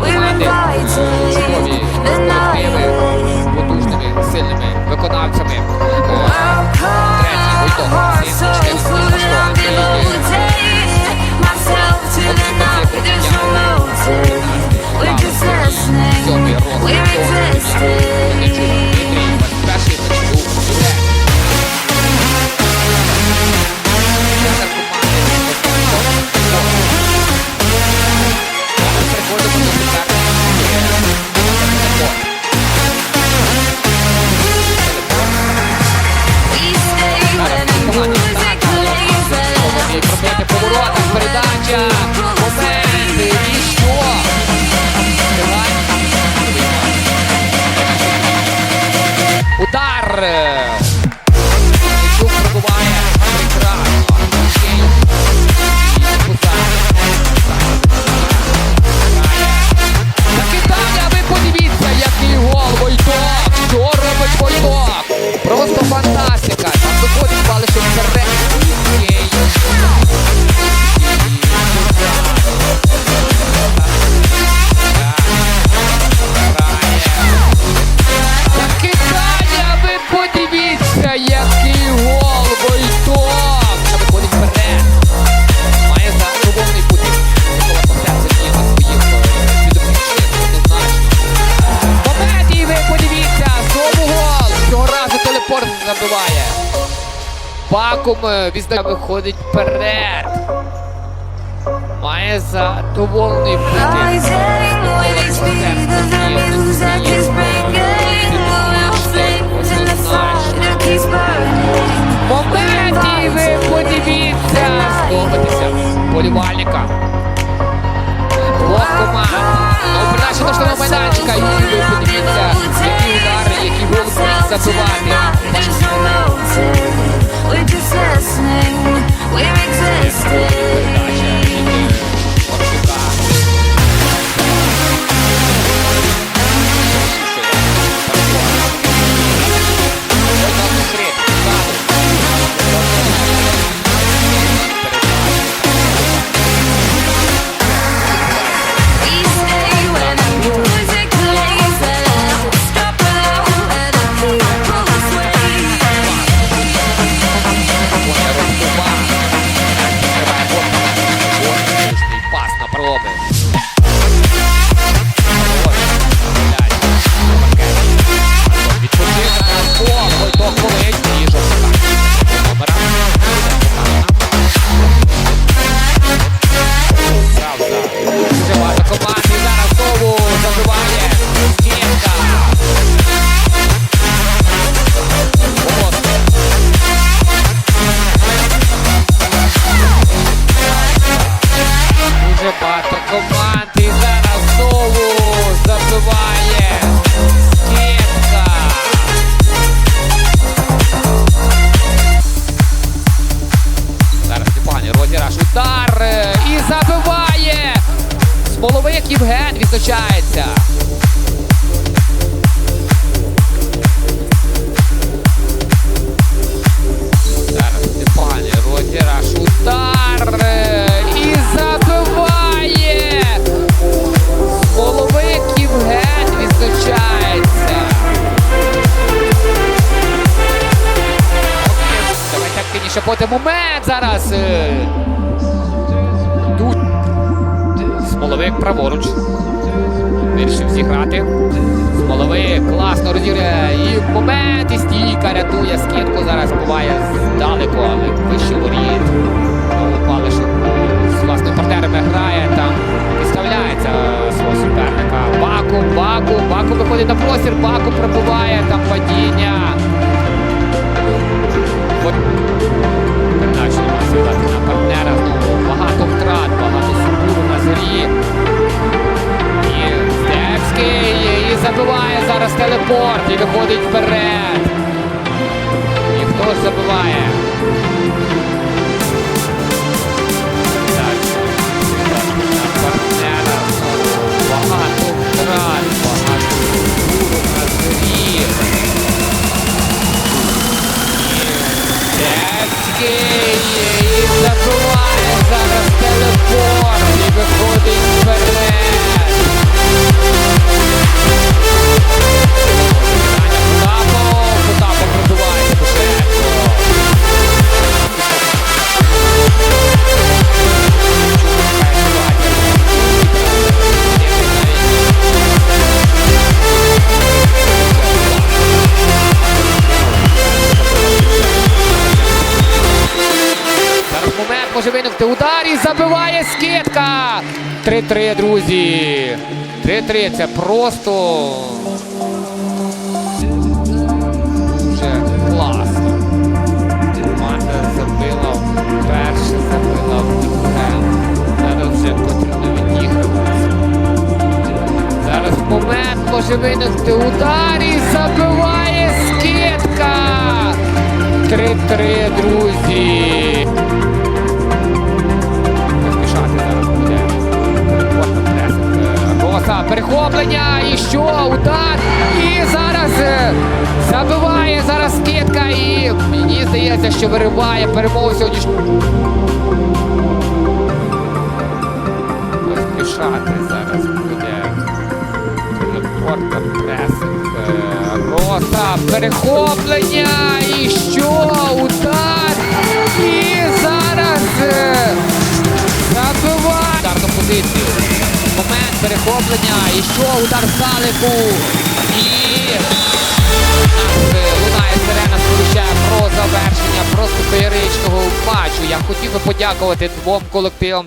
Teşekkür. Бакум е, візда виходить вперед. Має задоволений бути. Момент і ви подивіться! Слухайтеся полівальника. Двох команд. Передача до штаба майданчика. І ви подивіться, які удари, які будуть забивати. We're just listening, we're existing. Воловик Євген відзначається. Зараз Степані розіраш удар. Е, і забиває. Воловик Євген відзначається. Давайте активніше буде зараз. Е, Смоловик праворуч. Вирішив зіграти. Смоловик класно розіграє. І момент, стійка рятує скидку зараз. виходить вперед. Ніхто забуває. Забиває скидка. 3-3, друзі. 3-3. Це просто дуже класно. Команда забила вперше, забила вдруге. Зараз вже потрібно відігрувати. Зараз момент може виникнути удар і забиває скидка. 3-3, друзі. Вириває перемогу сьогоднішнього. Поспішати зараз буде. Рекордно пресинг. Е, Роса, перехоплення. І що? Удар. І зараз. е, Забиває ударну позицію. Момент перехоплення. І що? Удар в залику. І подякувати двом колективам.